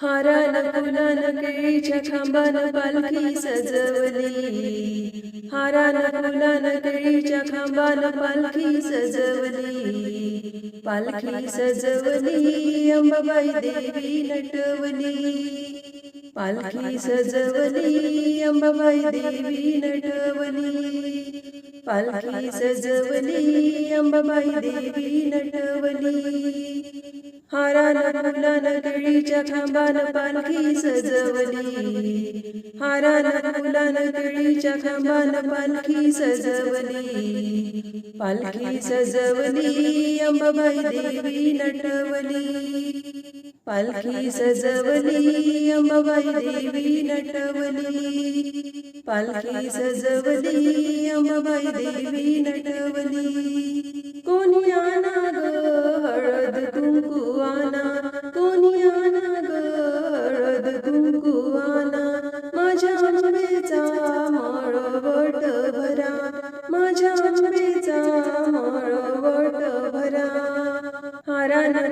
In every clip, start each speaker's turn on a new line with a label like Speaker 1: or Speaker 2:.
Speaker 1: हारान फुलान केळीच्या खांबान पालखी सजवली हारान फुलान केळीच्या खांबान पालखी सजवली पालखी सजवली अंबाबाई देवी नटवली पालखी सजवली अंबाबाई देवी नटवली पालखी सजवली अंबाबाई देवी नटवली। हारान फुलान केळीच्या खांबान पालखी सजवली। हारान फुलान केळीच्या खांबान पालखी सजवली। पालखी सजवली अंबाबाई देवी नटवली। पालखी सजवली अंबाबाई देवी नटवली पालखी सजवली अंबाबाई देवी नटवली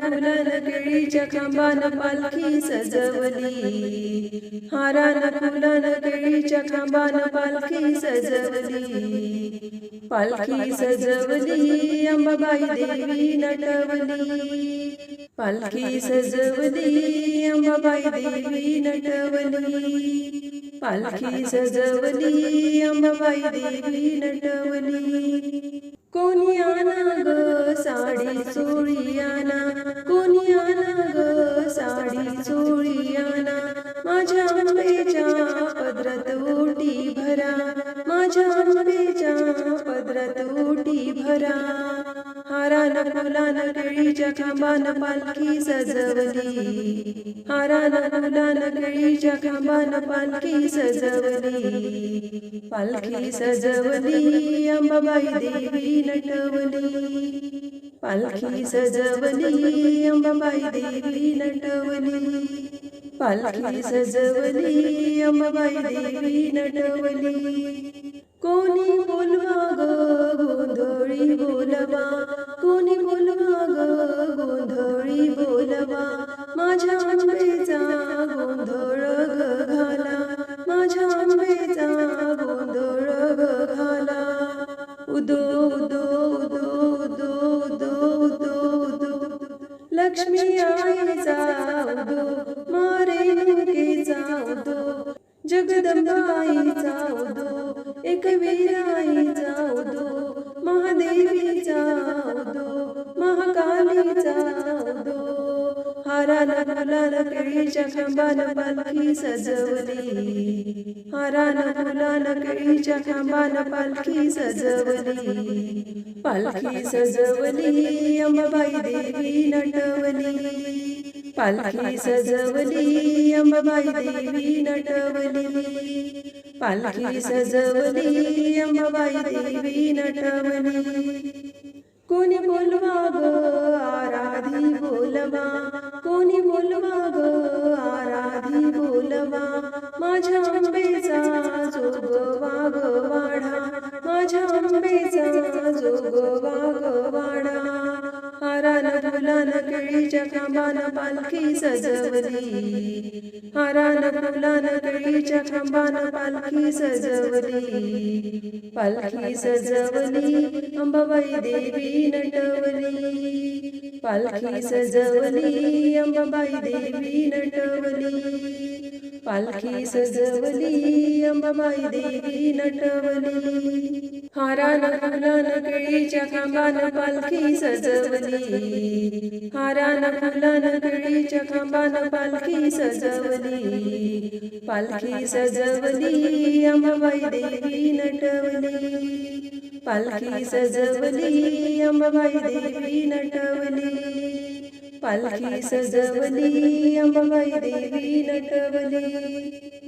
Speaker 1: हारान फुलन केळीच्या खांबान पालखी सजवली हारान फुलन केळीच्या खांबान पालखी सजवली पालखी सजवली अंबाबाई देवी नटवली पालखी सजवली अंबाबाई देवी नटवली पालखी सजवली अंबाबाई देवी नटवली कोणी आना ग साडी चोळी आना कोणी आना ग साडी चोळी आना केळीच्या खांबान पालखी सजवली हारान फुलान केळीच्या खांबान पालखी सजवली पालखी सजवली अंबाबाई देवी नटवली पालखी सजवली अंबाबाई देवी नटवली पालखी सजवली अंबाबाई देवी नटवली कोणी बोलवा गोंधळी बोलवा। उदो आई जाओ दो एक वीर आई जाओ दो महादेवी जाओ दो महाकालीचा उदो हारान फुलान केळीच्या खांबान पालखी सजवली हारान फुलान केळीच्या खांबान पालखी सजवली पालखी सजवली अंबाबाई देवी नटवली पालखी सजवली अंबाबाई देवी नटवली पालखी सजवली अंबाबाई देवी नटवली कोणी बोलवा माझ्या आंबेचा जोगवा ग वाढा माझ्या आंबेचा जोगवा ग वाढा हारान फुलान केळीच्या खांबान पालखी सजवली हारान फुलान केळीच्या खांबान पालखी सजवली पालखी सजवली अंबाबाई देवी नटवली पालखी सजवली अंबाबाई देवी नटवली पालखी सजवली अंबाबाई देवी नटवली हारान फुलान केळीच्या खांबान पालखी सजवली हारान फुलान केळीच्या खांबान पालखी सजवली पालखी सजवली अंबाबाई देवी नटवली पालखी सजवली अंबाबाई देवी नटवली पालखी सजवली अंबाबाई देवी नटवली